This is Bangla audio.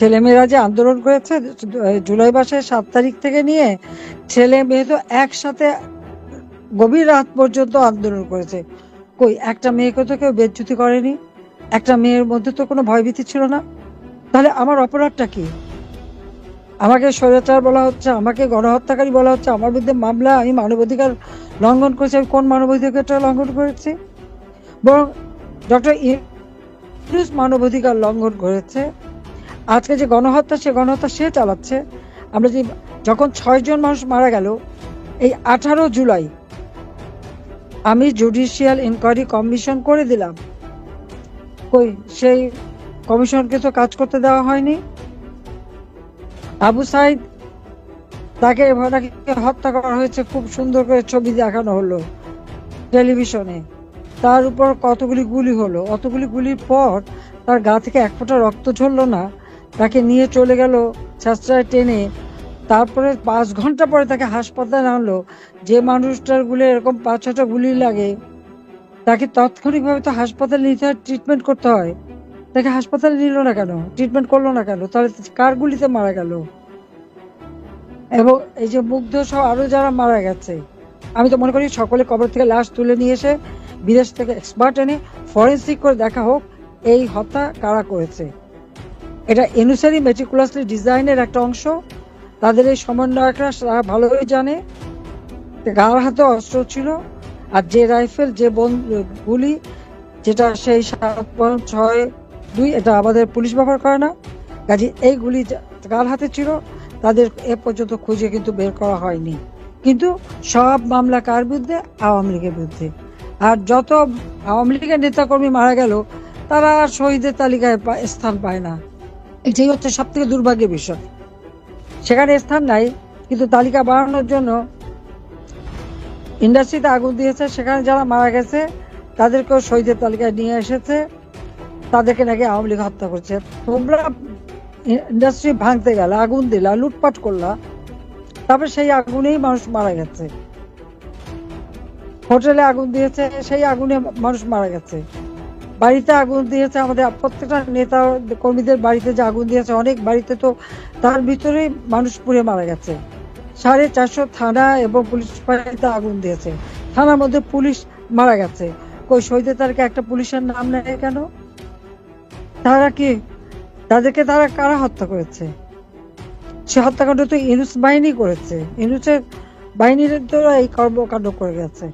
ছেলেমেয়েরা যে আন্দোলন করেছে জুলাই মাসের সাত তারিখ থেকে নিয়ে ছেলে মেয়ে তো একসাথে গভীর রাত পর্যন্ত আন্দোলন করেছে। কই, একটা মেয়েকে তো কেউ বেজ্জুতি করেনি, একটা মেয়ের মধ্যে তো কোনো ভয়ভীতি ছিল না। তাহলে আমার অপরাধটা কি? আমাকে স্বৈরাচার বলা হচ্ছে, আমাকে গণহত্যাকারী বলা হচ্ছে, আমার বিরুদ্ধে মামলা, আমি মানবাধিকার লঙ্ঘন করেছি, আমি কোন মানবাধিকারটা লঙ্ঘন করেছি? বরং ডক্টর ইউনুস মানবাধিকার লঙ্ঘন করেছে আজকে যে গণহত্যা, সে গণহত্যা সে চালাচ্ছে। আমরা যে যখন ছয়জন মানুষ মারা গেল, এই আঠারো জুলাই আমি জুডিশিয়াল ইনকোয়ারি কমিশন করে দিলাম। কই, সেই কমিশনকে তো কাজ করতে দেওয়া হয়নি। আবু সাইদ তাকে নাকি হত্যা করা হয়েছে, খুব সুন্দর করে ছবি দেখানো হলো টেলিভিশনে। তার উপর কতগুলি গুলি হলো, অতগুলি গুলির পর তার গা থেকে এক ফোঁটা রক্ত ঝরলো না। তাকে নিয়ে চলে গেল ছাত্রায় টেনে। তারপরে পাঁচ ঘণ্টা পরে তাকে হাসপাতালে আনলো। যে মানুষটার গুলি এরকম পাঁচ ছটা গুলি লাগে, তাকে তাৎক্ষণিকভাবে তো হাসপাতালে নিতে হয় ট্রিটমেন্ট করতে হয়। তাকে হাসপাতালে নিল না কেন? ট্রিটমেন্ট করল না কেন? তাহলে কার গুলিতে মারা গেল? এবং এই যে মুগ্ধ সহ আরও যারা মারা গেছে, আমি তো মনে করি সকলে কবর থেকে লাশ তুলে নিয়ে এসে বিদেশ থেকে এক্সপার্ট এনে ফরেন্সিক করে দেখা হোক, এই হত্যা কারা করেছে? এটা এনুসারি মেটিকুলাসলি ডিজাইনের একটা অংশ। তাদের এই সমন্বয়করা তারা ভালোই জানে। গার হাতে অস্ত্র ছিল। আর যে রাইফেল, যে গুলি, যেটা সেই সাত পয়েন্ট ছয় দুই, এটা আমাদের পুলিশ ব্যবহার করে না। কাজে এই গুলি কার হাতে ছিল, তাদের এ পর্যন্ত খুঁজে কিন্তু বের করা হয়নি। কিন্তু সব মামলা কার বিরুদ্ধে? আওয়ামী লীগের বিরুদ্ধে। আর যত আওয়ামী লীগের নেতাকর্মী মারা গেল, তারা শহীদের তালিকায় স্থান পায় না। এটাই হচ্ছে সব থেকে দুর্ভাগ্যের বিষয়। সেখানে স্থান নাই, কিন্তু তালিকা বাড়ানোর জন্য ইন্ডাস্ট্রিতে আগুন দিয়েছে। সেখানে যারা মারা গেছে, তাদেরকেও শহীদের তালিকায় নিয়ে এসেছে। তাদেরকে নাকি আওয়ামী লীগ হত্যা করছে। তোমরা ইন্ডাস্ট্রি ভাঙতে গেলে, আগুন দিলা, লুটপাট করলা, তারপর সেই আগুনেই মানুষ মারা গেছে। হোটেলে আগুন দিয়েছে, সেই আগুনে মানুষ মারা গেছে। বাড়িতে আগুন দিয়েছে, আমাদের প্রত্যেকটা নেতা কর্মীদের বাড়িতে যে আগুন দিয়েছে, অনেক বাড়িতে তো তার ভিতরেই মানুষ পুড়ে মারা গেছে। সাড়ে চারশো থানা এবং পুলিশ বাড়িতে আগুন দিয়েছে। থানার মধ্যে পুলিশ মারা গেছে। কই শহীদের তালিকা একটা পুলিশের নাম নেয় কেন? তারা কি, তাদেরকে তারা কারা হত্যা করেছে? সে হত্যাকাণ্ড তো ইনুস বাহিনী করেছে। ইনুসের বাহিনীর তো এই কর্মকাণ্ড করে গেছে।